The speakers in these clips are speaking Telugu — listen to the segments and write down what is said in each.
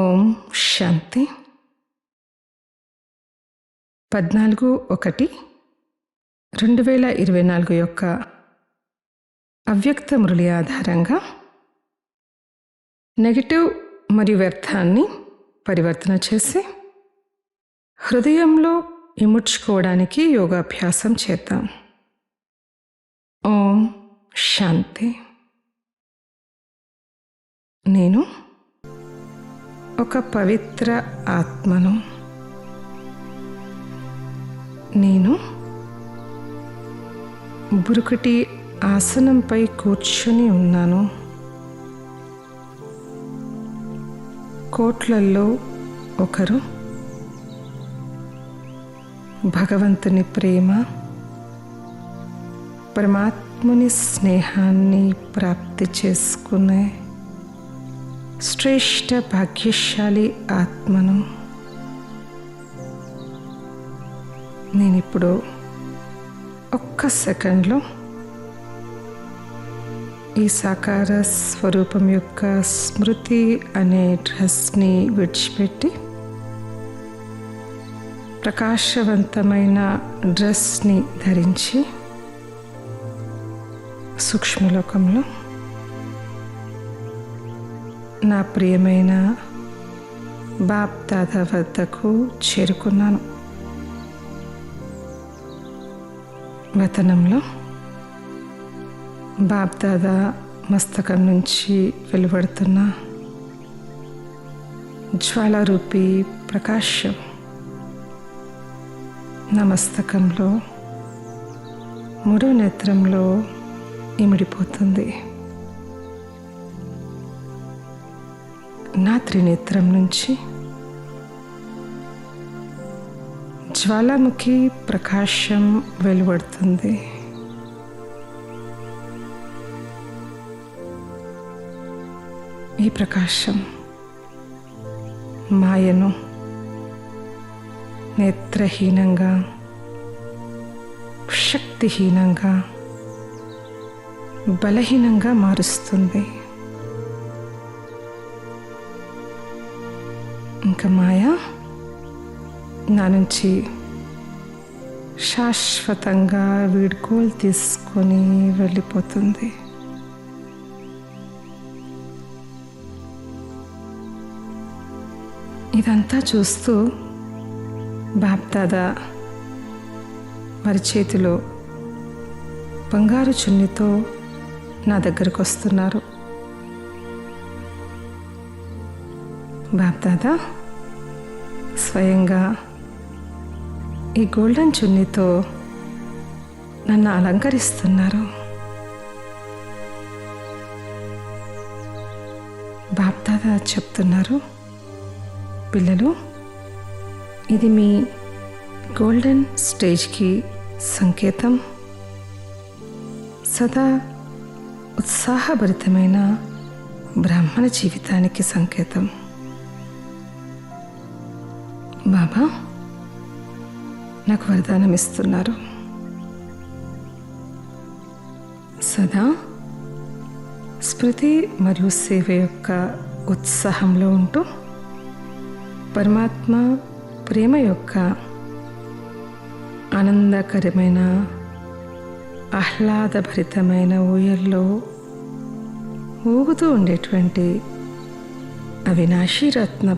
ఓం శాంతి. పద్నాలుగు ఒకటి రెండు వేల ఇరవై నాలుగు యొక్క అవ్యక్త మురళి ఆధారంగా నెగటివ్ మరియు వ్యర్థాన్ని పరివర్తన చేసి హృదయంలో ఇముడ్చుకోవడానికి యోగాభ్యాసం చేద్దాం. ఓం శాంతి. నేను ఒక పవిత్ర ఆత్మను. నేను బురుకటి ఆసనంపై కూర్చొని ఉన్నాను. కోట్లల్లో ఒకరు భగవంతుని ప్రేమ పరమాత్ముని స్నేహాన్ని ప్రాప్తి చేసుకునే శ్రేష్ఠ భాగ్యశాలి ఆత్మను. నేనిప్పుడు ఒక్క సెకండ్లో ఈ సాకార స్వరూపం యొక్క స్మృతి అనే డ్రెస్ని విడిచిపెట్టి ప్రకాశవంతమైన డ్రెస్ని ధరించి సూక్ష్మలోకంలో నా ప్రియమైన బాప్ తాత వద్దకు చేరుకున్నాను. వతనంలో బాప్ దాదా మస్తకం నుంచి వెలువడుతున్న జ్వాలారూపి ప్రకాశం నా మస్తకంలో మూడో నేత్రంలో ఇమిడిపోతుంది. నా త్రినేత్రం నుంచి జ్వాలాముఖి ప్రకాశం వెలువడుతుంది. ఈ ప్రకాశం మాయను నేత్రహీనంగా శక్తిహీనంగా బలహీనంగా మారుస్తుంది. ఇంకా మాయ? నా నుంచి శాశ్వతంగా వీడ్కోలు తీసుకొని వెళ్ళిపోతుంది. ఇదంతా చూస్తూ బాప్దాదా వారి చేతిలో బంగారు చున్నితో నా దగ్గరకు వస్తున్నారు. బాప్దాదా స్వయంగా ఈ గోల్డెన్ చున్నీతో నన్ను అలంకరిస్తున్నారు. బాప్దాదా చెప్తున్నారు పిల్లలు ఇది మీ గోల్డెన్ స్టేజ్కి సంకేతం. సదా ఉత్సాహభరితమైన బ్రాహ్మణ జీవితానికి సంకేతం. బాబా నాకు వరదానం ఇస్తున్నారు. సదా స్మృతి మరియు సేవ యొక్క ఉత్సాహంలో ఉంటూ పరమాత్మ ప్రేమ యొక్క ఆనందకరమైన ఆహ్లాదభరితమైన ఊయల్లో ఊగుతూ ఉండేటువంటి అవినాశీ రత్న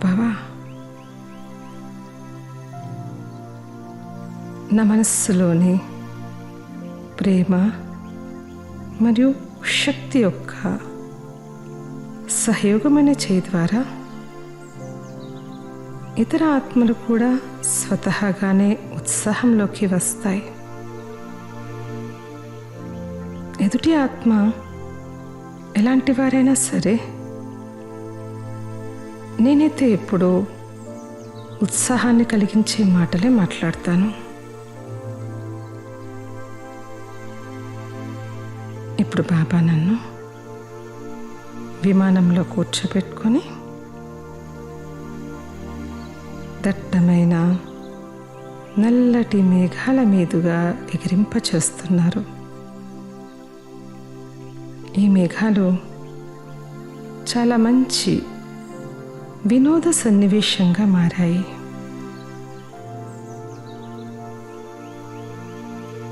నా మనస్సులోని ప్రేమ మరియు శక్తి యొక్క సహయోగమైన చేయి ద్వారా ఇతర ఆత్మలు కూడా స్వతహాగానే ఉత్సాహంలోకి వస్తాయి. ఎదుటి ఆత్మ ఎలాంటి వారైనా సరే నేనైతే ఎప్పుడూ ఉత్సాహాన్ని కలిగించే మాటలే మాట్లాడతాను. ఇప్పుడు బాబా నన్ను విమానంలో కూర్చోబెట్టుకొని దట్టమైన నల్లటి మేఘాల మీదుగా ఎగిరింపచేస్తున్నారు. ఈ మేఘాలు చాలా మంచి వినోద సన్నివేశంగా మారాయి.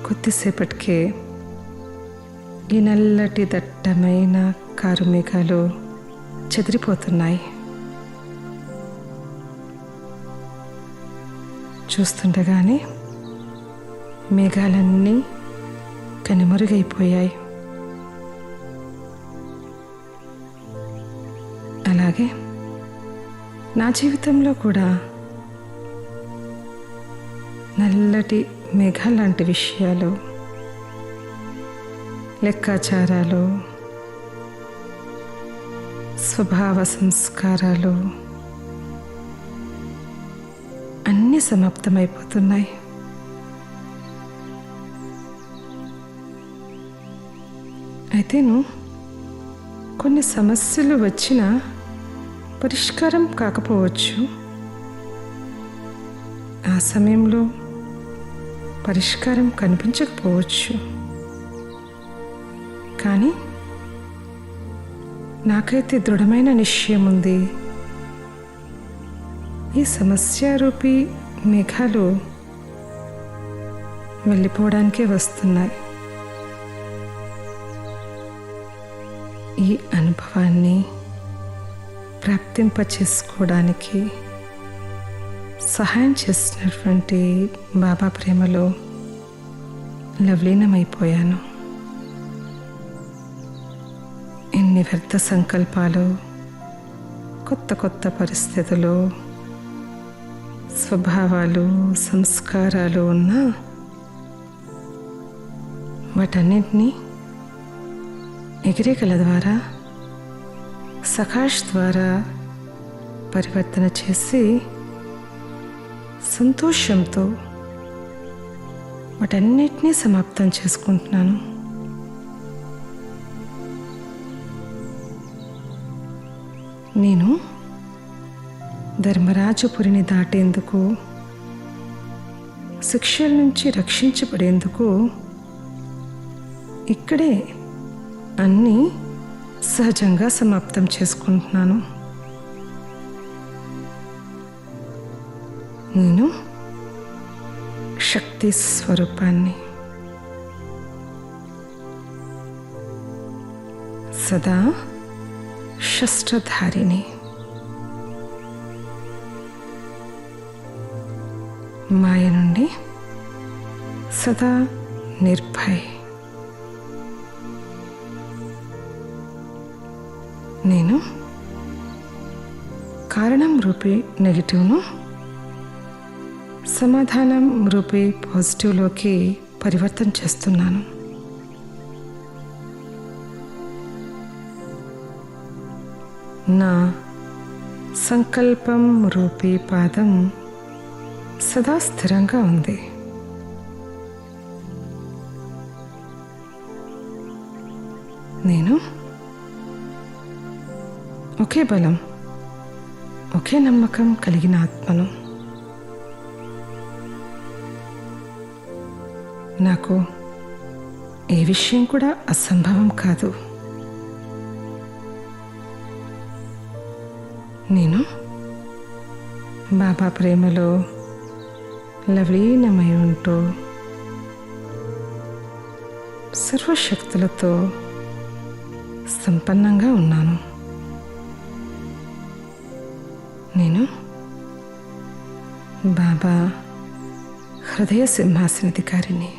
కొద్దిసేపటికే ఈ నల్లటి దట్టమైన కారు మేఘాలు చెదిరిపోతున్నాయి. చూస్తుండగానే మేఘాలన్నీ కనుమరుగైపోయాయి. అలాగే నా జీవితంలో కూడా నల్లటి మేఘాలు లాంటి విషయాలు లెక్కాచారాలు స్వభావ సంస్కారాలు అన్నీ సమాప్తమైపోతున్నాయి. అయితేను కొన్ని సమస్యలు వచ్చినా పరిష్కారం కాకపోవచ్చు. ఆ సమయంలో పరిష్కారం కనిపించకపోవచ్చు. కానీ నాకైతే దృఢమైన నిశ్చయం ఉంది. ఈ సమస్యారూపి మేఘాలు వెళ్ళిపోవడానికే వస్తున్నాయి. ఈ అనుభవాన్ని ప్రాప్తింప చేసుకోవడానికి సహాయం చేసినటువంటి బాబా ప్రేమలో లవలీనమైపోయాను. ఎన్ని వ్యర్థ సంకల్పాలు కొత్త కొత్త పరిస్థితులు స్వభావాలు సంస్కారాలు ఉన్న వాటన్నింటినీ ఎగిరేకల ద్వారా సకాష్ ద్వారా పరివర్తన చేసి సంతోషంతో వాటన్నిటినీ సమాప్తం చేసుకుంటున్నాను. నేను ధర్మరాజపురిని దాటేందుకు శిక్షల నుంచి రక్షించబడేందుకు ఇక్కడే అన్నీ సహజంగా సమాప్తం చేసుకుంటున్నాను. నేను శక్తి స్వరూపాన్ని సదా శస్త్రధారిని మాయ నుండి సదా నిర్భయ. నేను కారణం రూపే నెగిటివ్ను సమాధానం రూపే పాజిటివ్లోకి పరివర్తన చేస్తున్నాను. నా సంకల్పం రూపీ పాదం సదా స్థిరంగా ఉంది. నేను ఒకే బలం ఒకే నమ్మకం కలిగిన ఆత్మను. నాకు ఏ విషయం కూడా అసంభవం కాదు. నేను? బాబా ప్రేమలో లవలీనమై ఉంటూ సర్వశక్తులతో సంపన్నంగా ఉన్నాను. నేను? బాబా హృదయ సింహాసనాధికారిని.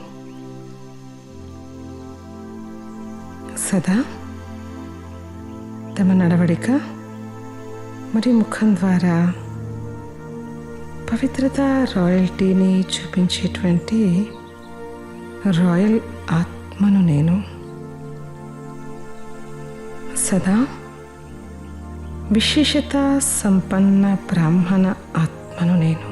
సదా తమ నడవడిక మరియు ముఖం ద్వారా పవిత్రత రాయల్టీని చూపించేటువంటి రాయల్ ఆత్మను నేను సదా విశేషత సంపన్న బ్రాహ్మణ ఆత్మను నేను.